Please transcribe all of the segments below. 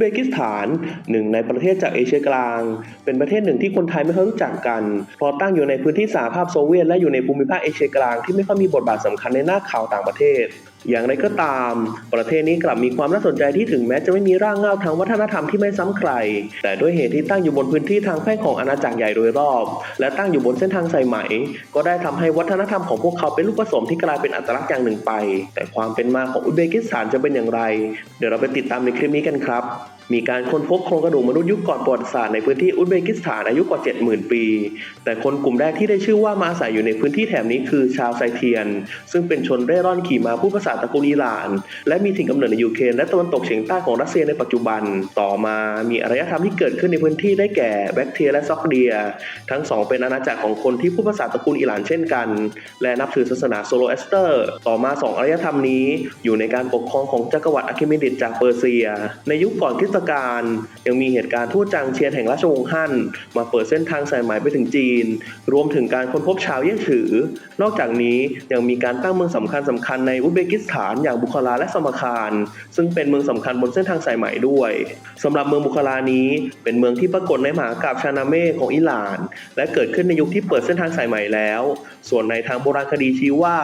เบกิสถาน หนึ่งในประเทศจากเอเชียกลาง เป็นประเทศหนึ่งที่คนไทยไม่ค่อยรู้จักกัน เพราะตั้งอยู่ในพื้นที่สหภาพโซเวียตและอยู่ในภูมิภาคเอเชียกลางที่ไม่ค่อยมีบทบาทสำคัญในหน้าข่าวต่างประเทศอย่างไรก็ตาม ประเทศนี้กลับมีความน่าสนใจที่ถึงแม้จะไม่มีร่างเงาทางวัฒนธรรมที่ไม่ซ้ำใคร แต่ด้วยเหตุที่ตั้งอยู่บนพื้นที่ทางแพ่งของอาณาจักรใหญ่โดยรอบ และตั้งอยู่บนเส้นทางสายไหม ก็ได้ทำให้วัฒนธรรมของพวกเขาเป็นลูกผสมที่กลายเป็นอัตลักษณ์อย่างหนึ่งไป แต่ความเป็นมาของอุซเบกิสถานจะเป็นอย่างไร เดี๋ยวเราไปติดตามในคลิปนี้กันครับ มีการค้นพบโครงกระดูกมนุษย์ยุคก่อนประวัติศาสตร์ในพื้นที่อุซเบกิสถานอายุกว่า 70,000 ปี แต่คนกลุ่มแรกที่ได้ชื่อว่ามาอาศัยอยู่ในพื้นที่แถบนี้คือชาวไซเทียน ซึ่งเป็นชนเร่ร่อนขี่ม้าผู้ภาษาตระกูลอิหร่าน และมีถิ่นกำเนิดในยูเครนและตะวันตกเฉียงใต้ของรัสเซียในปัจจุบัน ต่อมามีอารยธรรมที่เกิดขึ้นในพื้นที่ได้แก่แบคเทียและซอกเดีย ทั้งสองเป็นอาณาจักรของคนที่พูดภาษาตระกูลอิหร่านเช่นกัน และนับถือศาสนาโซโลเอสเตอร์ ต่อมาสองอารยธรรมนี้ อยู่ในการปกครองของจักรวรรดิอะคิเมดิดจากเปอร์เซีย ในยุคก่อนคริสตกาลยังมีเหตุการณ์ทูตจางเชียนแห่งราชวงศ์ฮั่น มาเปิดเส้นทางสายไหมไปถึงจีน รวมถึงการค้นพบชาวเย่ฉือ นอกจากนี้ยังมีการตั้งเมืองสำคัญสำคัญในอุซเบกิสถานอย่างบุคลาและสมาคาร ซึ่งเป็นเมืองสำคัญบนเส้นทางสายไหมด้วยสำหรับเมืองบุคลานี้ เป็นเมืองที่ปรากฏในมหากาพย์ชานาเม่ของอิหร่าน และเกิดขึ้นในยุคที่เปิดเส้นทางสายไหมแล้ว ส่วนในทางโบราณคดีชี้ว่า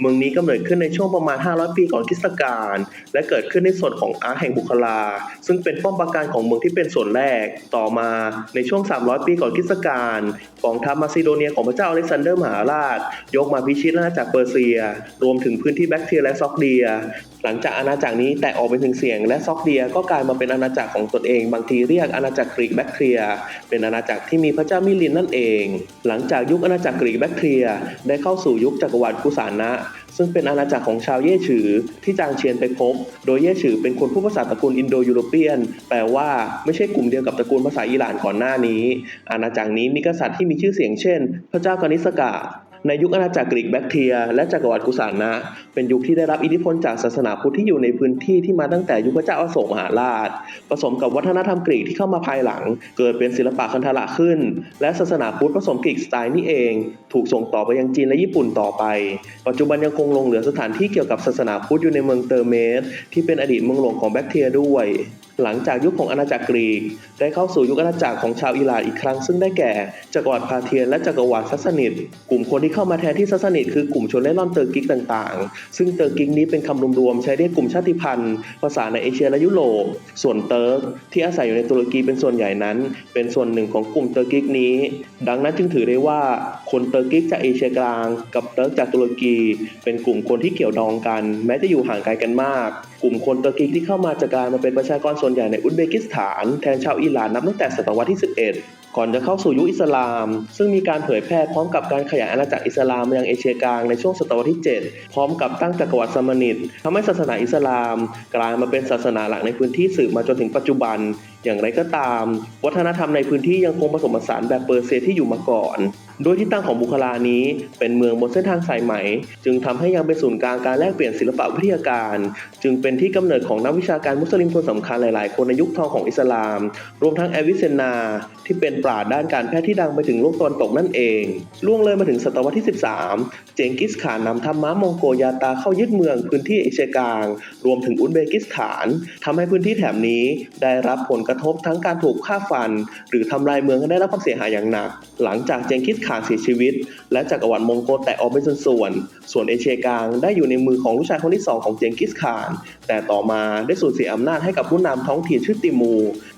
เมืองนี้กำเนิดขึ้นในช่วงประมาณ 500 ปีก่อนคริสตกาลและเกิดขึ้นในส่วนของอาร์แห่งบุคลา ซึ่งเป็นป้อมปราการของเมืองที่เป็นส่วนแรก ต่อมาในช่วง 300 ปีก่อนคริสตกาลกองทัพมาซิโดเนียของพระเจ้าอเล็กซานเดอร์มหาราช ยกมาพิชิตอาณาจักรเปอร์เซีย รวมถึงพื้นที่แบคเทียและซอกเดีย หลังจากอาณาจักรนี้แตกออกเป็นถึงเสียง และซอกเดียก็กลายมาเป็นอาณาจักรของตนเอง บางทีเรียกอาณาจักรกรีกแบคทีเรียเป็นอาณาจักรที่มีพระเจ้ามิลินนั่นเอง หลังจากยุคอาณาจักรกรีกแบคทีเรียได้เข้าสู่ยุคจักรวรรดิกุสานะ ซึ่งเป็นอาณาจักรของชาวเย่ฉือที่จางเชียนไปพบ โดยเย่ฉือเป็นคนพูดภาษาตระกูลอินโดยูโรเปียน แปลว่าไม่ใช่กลุ่มเดียวกับตระกูลภาษาอิหร่านก่อนหน้านี้ อาณาจักรนี้มีกษัตริย์ที่มีชื่อเสียงเช่น พระเจ้ากนิสกะ ในยุคอาณาจักรกรีกแบคเทีย และจักรวรรดิกุสานะ เป็นยุคที่ได้รับอิทธิพลจากศาสนาพุทธที่อยู่ในพื้นที่ที่มาตั้งแต่ยุคพระเจ้าอโศกมหาราช ผสมกับวัฒนธรรมกรีกที่เข้ามาภายหลัง เกิดเป็นศิลปะคันธละขึ้น และศาสนาพุทธผสมกรีกสไตล์นี่เอง ถูกส่งต่อไปยังจีนและญี่ปุ่นต่อไป ปัจจุบันยังคงลงเหลือสถานที่เกี่ยวกับศาสนาพุทธอยู่ในเมืองเตอร์เมสที่เป็นอดีตเมืองหลวงของแบคเทียด้วยหลังจากยุคของอาณาจักรกรีก ได้เข้าสู่ยุคอาณาจักรของชาวอิหร่านอีกครั้ง ซึ่งได้แก่จักรวรรดิพาเทียนและจักรวรรดิซัสนิดกลุ่มคนที่เข้ามาแทนที่ซัสนิดคือกลุ่มชนเล่ร่อนเตอร์กิกต่างๆ ซึ่งเตอร์กิกนี้เป็นคำรวมๆใช้เรียกกลุ่มชาติพันธุ์ ภาษาในเอเชียและยุโรป ส่วนเติร์กที่อาศัยอยู่ในตุรกีเป็นส่วนใหญ่นั้น เป็นส่วนหนึ่งของกลุ่มเตอร์กิกนี้ ดังนั้นจึงถือได้ว่าคนเตอร์กิกจากเอเชียกลาง กับเติร์กจากตุรกี เป็นกลุ่มคนที่เกี่ยวดองกัน แม้จะอยู่ห่างไกลกันมาก กลุ่มคนเตอร์กิกที่เข้ามาจากการมาเป็นประชากรส่วนใหญ่ในอุซเบกิสถานแทนชาวอิหร่านนับตั้งแต่ศตวรรษที่ 11 ก่อนจะเข้าสู่ยุคอิสลาม ซึ่งมีการเผยแพร่พร้อมกับการขยายอาณาจักรอิสลามมายังเอเชียกลางในช่วงศตวรรษที่ 7 พร้อมกับตั้งจักรวรรดิสมานิดทำให้ศาสนาอิสลาม กลายมาเป็นศาสนาหลักในพื้นที่สืบมาจนถึงปัจจุบัน อย่างไรก็ตาม วัฒนธรรมในพื้นที่ยังคงผสมผสานแบบเปอร์เซียที่อยู่มาก่อน โดยที่ตั้งของบุคลานี้เป็นเมืองบนเส้นทางสายไหม จึงทำให้ยังเป็นศูนย์กลางการแลกเปลี่ยนศิลปะวิทยาการ จึงเป็นที่กำเนิดของนักวิชาการมุสลิมคนสำคัญหลาย ๆ คนในยุคทองของอิสลาม รวมทั้งแอวิเซนา ที่เป็นปราชญ์ด้านการแพทย์ที่ดังไปถึงโลกตะวันตกนั่นเองล่วงเลยมาถึงศตวรรษที่ 13 เจงกิสข่านนำทัพม้ามองโกยาตาเข้ายึดเมืองพื้นที่เอเชียกลาง รวมถึงอุซเบกิสถานทำให้พื้นที่แถบนี้ได้รับผลกระระทบทั้งการถูกฆ่าฟัน หรือทำลายเมืองได้รับความเสียหายอย่างหนัก หลังจากเจงกิสข่านเสียชีวิต และจักรวรรดิมองโกแตกออกเป็นส่วนๆส่วนเอเชียกลางได้อยู่ในมือของลูกชายคนที่สองของเจงกิสข่าน แต่ต่อมาได้สูญเสียอำนาจให้กับผู้นำท้องถิ่นชื่อติมู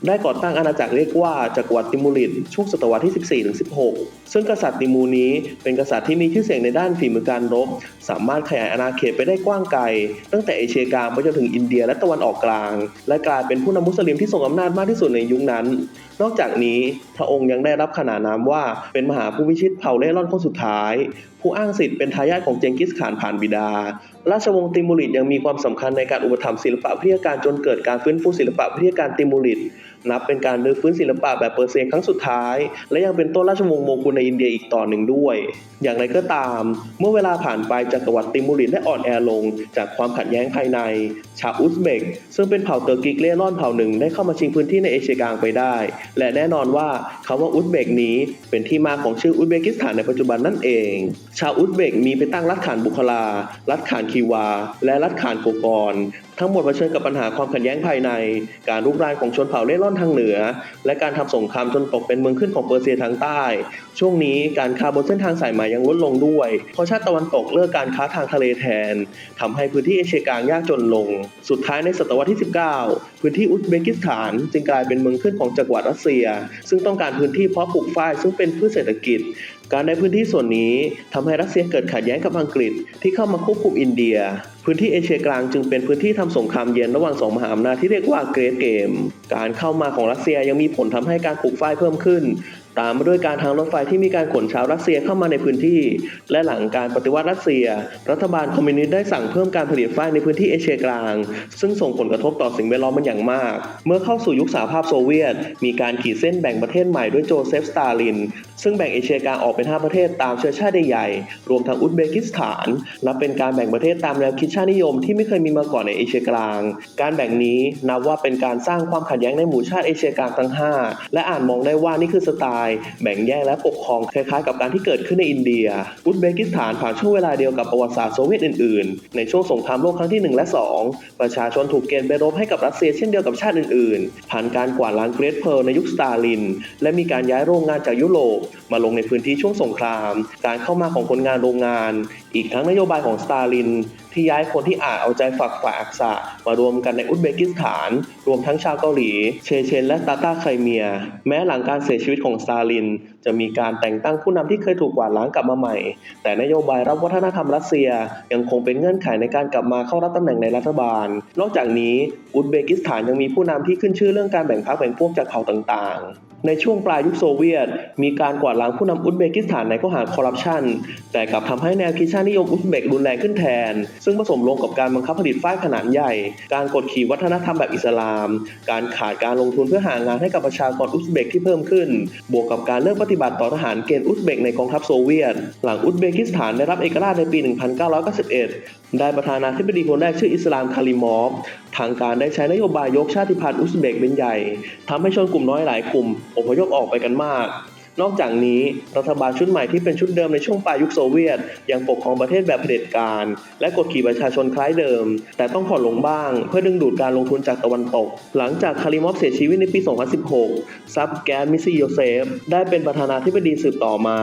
ได้ก่อตั้งอาณาจักรเรียกว่าจักรวรรดิติมูริดช่วงศตวรรษที่ 14-16 ซึ่งกษัตริย์ติมูนี้เป็นกษัตริย์ที่มีชื่อเสียงในด้านฝีมือการรบ สามารถขยายอาณาเขตไปได้กว้างไกล ตั้งแต่เอเชียกลางไปจนถึงอินเดียและตะวันออกกลาง และกลายเป็นผู้นำมุสลิมที่ทรงอำนาจมากที่สุดในยุคนั้น นอกจากนี้พระองค์ยังได้รับขนานนามว่าเป็นมหาผู้พิชิตเผ่าเล่ร่อนคนสุดท้าย ผู้อ้างสิทธิ์เป็นทายาทของเจงกิสข่านผ่านบิดา ราชวงศ์ติมูริดยังมีความสำคัญในการอุปถัมภ์ศิลปะวิทยาการจนเกิดการฟื้นฟูศิลปะวิทยาการติมูริด นับเป็นการรื้อฟื้นศิลปะแบบเปอร์เซียครั้งสุดท้าย และยังเป็นต้นราชวงศ์โมกุลในอินเดียอีกต่อหนึ่งด้วย อย่างไรก็ตาม เมื่อเวลาผ่านไปจักรวรรดิติมูริดได้อ่อนแอลง จากความขัดแย้งภายใน ชาวอุซเบก ซึ่งเป็นเผ่าเตอร์กิกเล่ร่อนเผ่าหนึ่งได้เข้ามาชิงพื้นที่ในเอเชียกลางไปได้ และแน่นอนว่าคำว่าอุซเบกนี้เป็นที่มาของชื่ออุซเบกิสถานในปัจจุบันนั่นเอง ชาวอุซเบกมีไปตั้งรัฐขานบุคลา รัฐขานคีวา และรัฐขานโกกร ทั้งหมดเผชิญกับปัญหาความขัดแย้งภายใน การรุกรานของชนเผ่าเล่ร่อนทางเหนือ และการทำสงครามจนตกเป็นเมืองขึ้นของเปอร์เซียทางใต้ ช่วงนี้การค้าบนเส้นทางสายไหมยังลดลงด้วย เพราะชาติตะวันตกเลือกการค้าทางทะเลแทนทำให้พื้นที่เอเชียกลางยากจนลง สุดท้ายในศตวรรษที่ 19 พื้นที่อุซเบกิสถานจึงกลายเป็นเมืองขึ้นของจักรวรรดิรัสเซีย ซึ่งต้องการพื้นที่เพาะปลูกฝ้ายซึ่งเป็นพืชเศรษฐกิจ การในพื้นที่ส่วนนี้ทำให้รัสเซียเกิดขัดแย้งกับอังกฤษที่เข้ามาควบคุมอินเดีย พื้นที่เอเชียกลางจึงเป็นพื้นที่ทำสงครามเย็นระหว่างสองมหาอำนาจที่เรียกว่าเกรทเกม การเข้ามาของรัสเซียยังมีผลทำให้การปลูกฝ้ายเพิ่มขึ้น ตามมาด้วยการทางรถไฟที่มีการขนชาวรัสเซียเข้ามาในพื้นที่ และหลังการปฏิวัติรัสเซีย รัฐบาลคอมมิวนิสต์ได้สั่งเพิ่มการผลิตฝ้ายในพื้นที่เอเชียกลาง ซึ่งส่งผลกระทบต่อสิ่งแวดล้อมมันอย่างมาก เมื่อเข้าสู่ยุคสหภาพโซเวียต มีการขีดเส้นแบ่งประเทศใหม่ด้วยโจเซฟสตาลิน ซึ่งแบ่งเอเชียกลางออกเป็น 5 ประเทศตามเชื้อชาติใหญ่ รวมทั้งอุซเบกิสถาน นับเป็นการแบ่งประเทศตามแนวคิดชาตินิยมที่ไม่เคยมีมาก่อนในเอเชียกลาง การแบ่งนี้นับว่าเป็นการสร้างความขัดแย้งในหมู่ชาติเอเชียกลางทั้ง 5 และอาจมองได้ว่านี่คือสไตล์แบ่งแยกและปกครองคล้ายๆ กับการที่เกิดขึ้นในอินเดีย อุซเบกิสถานผ่านช่วงเวลาเดียวกับประวัติศาสตร์โซเวียตอื่นๆ ในช่วงสงครามโลกครั้งที่ 1 และ 2 ประชาชนถูกเกณฑ์ไปรบให้กับรัสเซียเช่นเดียวกับชาติอื่นๆ ผ่านการกวาดล้างเกรทเพิร์ลในยุคสตาลิน และมีการย้ายโรงงานจากยุโรปมาลงในพื้นที่ช่วงสงคราม การเข้ามาของคนงานโรงงาน อีกทั้งนโยบายของสตาลิน ที่ย้ายคนที่อาจเอาใจฝักฝ่ายอักษะมารวมกันในอุซเบกิสถาน รวมทั้งชาวเกาหลี เชเชน และตาตาไครเมีย แม้หลังการเสียชีวิตของสตาลิน จะมีการแต่งตั้งผู้นำที่เคยถูกกวาดล้างกลับมาใหม่ แต่นโยบายรับวัฒนธรรมรัสเซียยังคงเป็นเงื่อนไขในการกลับมาเข้ารับตำแหน่งในรัฐบาล นอกจากนี้อุซเบกิสถานยังมีผู้นำที่ขึ้นชื่อเรื่องการแบ่งพรรคแบ่งพวกจากเผ่าต่างๆ ในช่วงปลายยุคโซเวียต มีการกวาดล้างผู้นำอุซเบกิสถานในข้อหาคอร์รัปชัน แต่กลับทำให้แนวคิดชาตินิยมอุซเบกรุนแรงขึ้นแทน ซึ่งผสมลงกับการบังคับผลิตฝ้ายขนาดใหญ่ การกดขี่วัฒนธรรมแบบอิสลาม การขาดการลงทุนเพื่อหางานให้กับประชากรอุซเบกที่เพิ่มขึ้น บวกกับการเลิกปฏิบัติต่อทหารเกณฑ์อุซเบกในกองทัพโซเวียต หลังอุซเบกิสถานได้รับเอกราชในปี 1991 ได้ประธานาธิบดีคนแรกชื่ออิสลามคาริมอฟ ทางการได้ใช้นโยบายยกชาติพันธุ์อุซเบกเป็นใหญ่ทำให้ชนกลุ่มน้อยหลายกลุ่มอพยพออกไปกันมาก นอกจากนี้รัฐบาลชุดใหม่ที่เป็นชุดเดิมในช่วงปลายยุคโซเวียต ยังปกครองประเทศแบบเผด็จการ และกดขี่ประชาชนคล้ายเดิม แต่ต้องผ่อนลงบ้าง เพื่อดึงดูดการลงทุนจากตะวันตก หลังจากคาริมอฟเสียชีวิตในปี 2016 ซับแกนมิซิโยเซฟได้เป็นประธานาธิบดีสืบต่อมา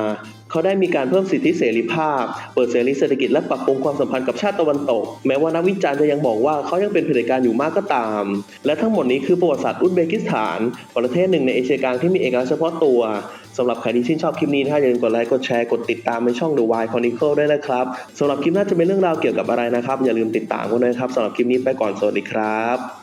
เขาได้มีการเพิ่มสิทธิเสรีภาพ เปิดเสรีเศรษฐกิจและปรับปรุงความสัมพันธ์กับชาติตะวันตก แม้ว่านักวิจารณ์จะยังบอกว่าเขายังเป็นเผด็จการอยู่มากก็ตาม และทั้งหมดนี้คือประวัติศาสตร์อุซเบกิสถาน ประเทศหนึ่งในเอเชียกลางที่มีเอกลักษณ์เฉพาะตัวสำหรับใครที่ชื่นชอบคลิปนี้นะฮะอย่าลืมกดไลค์กดแชร์กดติดตามในช่อง The Why Chronicle ด้วยนะครับสำหรับคลิปหน้าจะเป็นเรื่องราวเกี่ยวกับอะไรนะครับ อย่าลืมติดตามกันด้วยนะครับสำหรับคลิปนี้ไปก่อนสวัสดีครับ